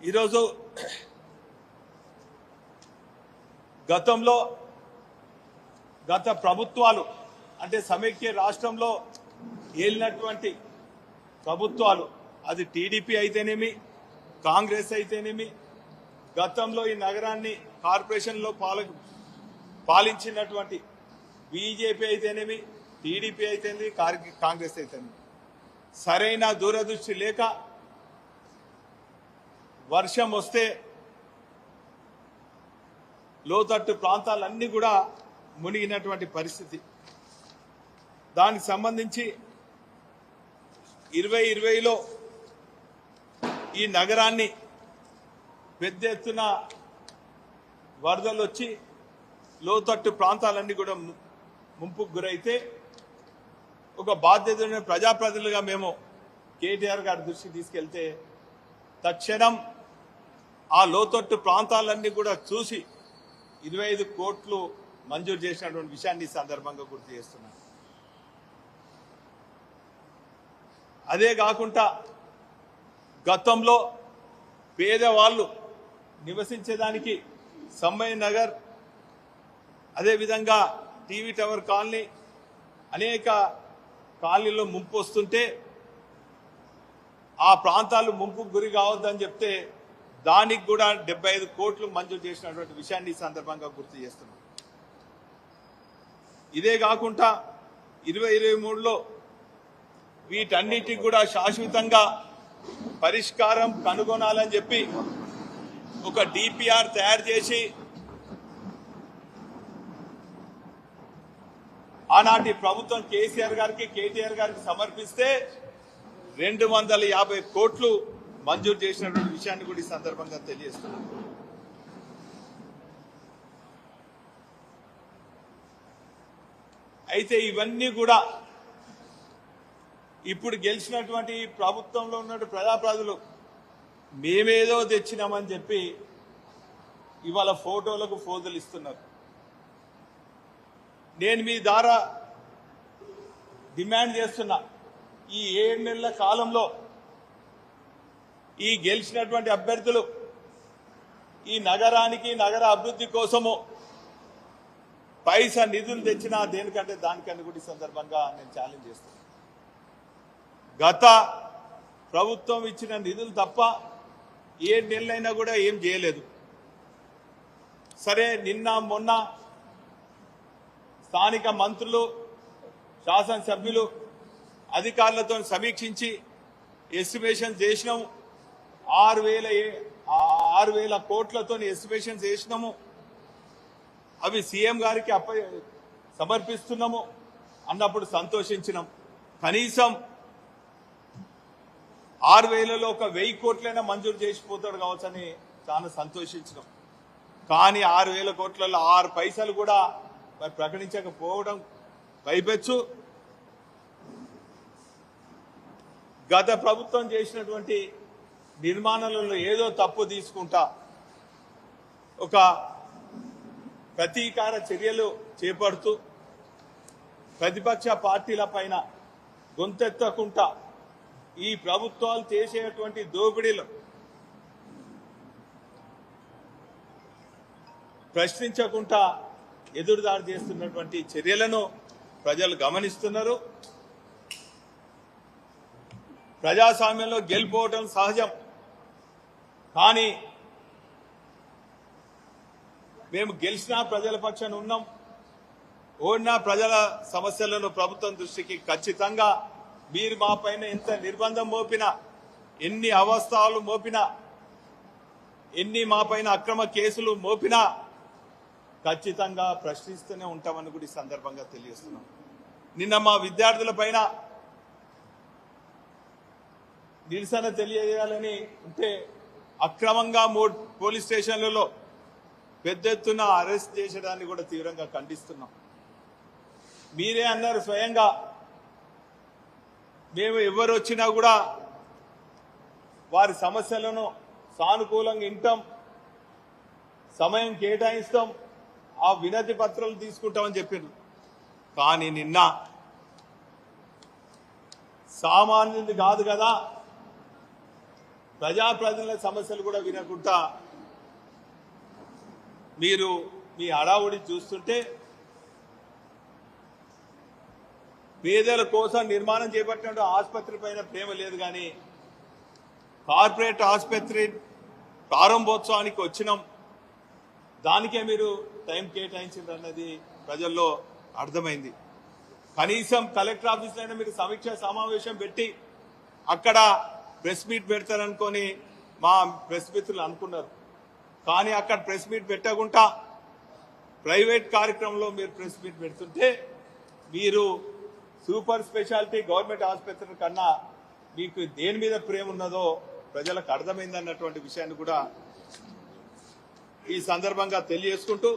ఈరోజు గతంలో గత ప్రభుత్వాలు అంటే సమైక్య రాష్ట్రంలో ఏలినటువంటి ప్రభుత్వాలు అది టీడీపీ అయితేనేమి కాంగ్రెస్ అయితేనేమి గతంలో ఈ నగరాన్ని కార్పొరేషన్లో పాల పాలించినటువంటి బీజేపీ అయితేనేమి టీడీపీ అయితేనేమి కార్- కాంగ్రెస్ అయితేనేమి. సరైన దూరదృష్టి లేక వర్షం వస్తే లోతట్టు ప్రాంతాలన్నీ కూడా మునిగినటువంటి పరిస్థితి. దానికి సంబంధించి ఇరవై ఇరవైలో ఈ నగరాన్ని పెద్ద ఎత్తున వరదలు వచ్చి లోతట్టు ప్రాంతాలన్నీ కూడా ముంపుకు గురైతే ఒక బాధ్యత ప్రజాప్రతినిధులుగా మేము కేటీఆర్ గారి దృష్టికి తీసుకెళ్తే తక్షణం ఆ లోతట్టు ప్రాంతాలన్నీ కూడా చూసి ఇరవై ఐదు కోట్లు మంజూరు చేసినటువంటి విషయాన్ని సందర్భంగా గుర్తు చేస్తున్నాను. అదే కాకుండా గతంలో పేదవాళ్ళు నివసించేదానికి సమ్మయ్య నగర్ అదేవిధంగా టీవీ టవర్ కాలనీ అనేక కాలనీలో ముంపు వస్తుంటే ఆ ప్రాంతాలు ముంపుకు గురి కావద్దని చెప్తే దానికి కూడా డెబ్బై ఐదు కోట్లు మంజూరు చేసినటువంటి విషయాన్ని ఈ సందర్భంగా గుర్తు చేస్తున్నాం. ఇదే కాకుండా ఇరవై ఇరవై మూడులో వీటన్నిటికి కూడా శాశ్వతంగా పరిష్కారం కనుగొనాలని చెప్పి ఒక డిపిఆర్ తయారు చేసి ఆనాటి ప్రభుత్వం కేసీఆర్ గారికి కేటీఆర్ గారికి సమర్పిస్తే రెండు వందల యాభై కోట్లు మంజూరు చేసినటువంటి విషయాన్ని కూడా ఈ సందర్భంగా తెలియజేస్తున్నాను. అయితే ఇవన్నీ కూడా ఇప్పుడు గెలిచినటువంటి ప్రభుత్వంలో ఉన్న ప్రజాప్రజలు మేమేదో తెచ్చినామని చెప్పి ఇవాళ ఫోటోలకు ఫోజులు ఇస్తున్నారు. నేను మీ ద్వారా డిమాండ్ చేస్తున్నా ఈ ఏడు నెలల కాలంలో ఈ గెలిచినటువంటి అభ్యర్థులు ఈ నగరానికి నగర అభివృద్ధి కోసము పైసా నిధులు తెచ్చినా దేనికంటే దానికని కూడా ఈ సందర్భంగా నేను ఛాలెంజ్ చేస్తాను. గత ప్రభుత్వం ఇచ్చిన నిధులు తప్ప ఏడు నెలలైనా కూడా ఏం చేయలేదు. సరే నిన్న మొన్న స్థానిక మంత్రులు శాసనసభ్యులు అధికారులతో సమీక్షించి ఎస్టిమేషన్ చేసినాము. ఆరు వేల ఏ- ఆరు వేల కోట్లతో ఎస్టిమేషన్స్ చేసినాము అవి సీఎం గారికి అప్ప సమర్పిస్తున్నాము. అన్నప్పుడు సంతోషించినాం. కనీసం ఆరు వేలలో ఒక వెయ్యి కోట్లైనా మంజూరు చేసిపోతాడు కావచ్చని చాలా సంతోషించినాం. కానీ ఆరు వేల కోట్లలో ఆరు పైసలు కూడా మరి ప్రకటించకపోవడం పైపెచ్చు గత ప్రభుత్వం చేసినటువంటి నిర్మాణంలో ఏదో తప్పు తీసుకుంటా. ఒక ప్రతీకార చర్యలు చేపడుతూ ప్రతిపక్ష పార్టీల పైన గొంతెత్తకుండా ఈ ప్రభుత్వాలు చేసేటువంటి దోపిడీలు ప్రశ్నించకుండా ఎదురుదాడి చేస్తున్నటువంటి చర్యలను ప్రజలు గమనిస్తున్నారు. ప్రజాస్వామ్యంలో గెలిపోవటం సహజం. కానీ మేము గెలిచినా ప్రజల పక్షాన ఉన్నాం. ఓడినా ప్రజల సమస్యలను ప్రభుత్వం దృష్టికి ఖచ్చితంగా మీరు మా పైన ఎంత నిర్బంధం మోపినా ఎన్ని అవస్థలు మోపినా ఎన్ని మా పైన అక్రమ కేసులు మోపినా ఖచ్చితంగా ప్రశ్నిస్తూనే ఉంటామని కూడా ఈ సందర్భంగా తెలియజేస్తున్నాం. నిన్న మా విద్యార్థుల పైన నిరసన తెలియజేయాలని ఉంటే అక్రమంగా మూడు పోలీస్ స్టేషన్లలో పెద్ద ఎత్తున అరెస్ట్ చేసడాన్ని కూడా తీవ్రంగా ఖండిస్తున్నాం. మీరే అన్నారు స్వయంగా మేము ఎవరు వచ్చినా కూడా వారి సమస్యలను సానుకూలంగా వింటాం సమయం కేటాయిస్తాం ఆ వినతి పత్రాలు తీసుకుంటామని చెప్పిండ్రు కానీ నిన్న సామాన్యుది కాదు కదా ప్రజాప్రతినిధుల సమస్యలు కూడా వినకుండా మీరు మీ అడావుడి చూస్తుంటే పేదల కోసం నిర్మాణం చేపట్టిన ఆసుపత్రి పైన ప్రేమ లేదు కానీ కార్పొరేట్ ఆసుపత్రి ప్రారంభోత్సవానికి వచ్చినాం. దానికే మీరు టైం కేటాయించారు అన్నది ప్రజల్లో అర్థమైంది. కనీసం కలెక్టర్ ఆఫీస్లో మీరు సమీక్ష సమావేశం పెట్టి అక్కడ ప్రెస్ మీట్ పెడతారనుకొని మా ప్రెస్ మిత్రులు అనుకున్నారు. కానీ అక్కడ ప్రెస్ మీట్ పెట్టకుండా ప్రైవేట్ కార్యక్రమంలో మీరు ప్రెస్ మీట్ పెడుతుంటే మీరు సూపర్ స్పెషాలిటీ గవర్నమెంట్ ఆసుపత్రి కన్నా మీకు దేని మీద ప్రేమ ఉన్నదో ప్రజలకు అర్థమైంది అన్నటువంటి విషయాన్ని కూడా ఈ సందర్భంగా తెలియజేసుకుంటూ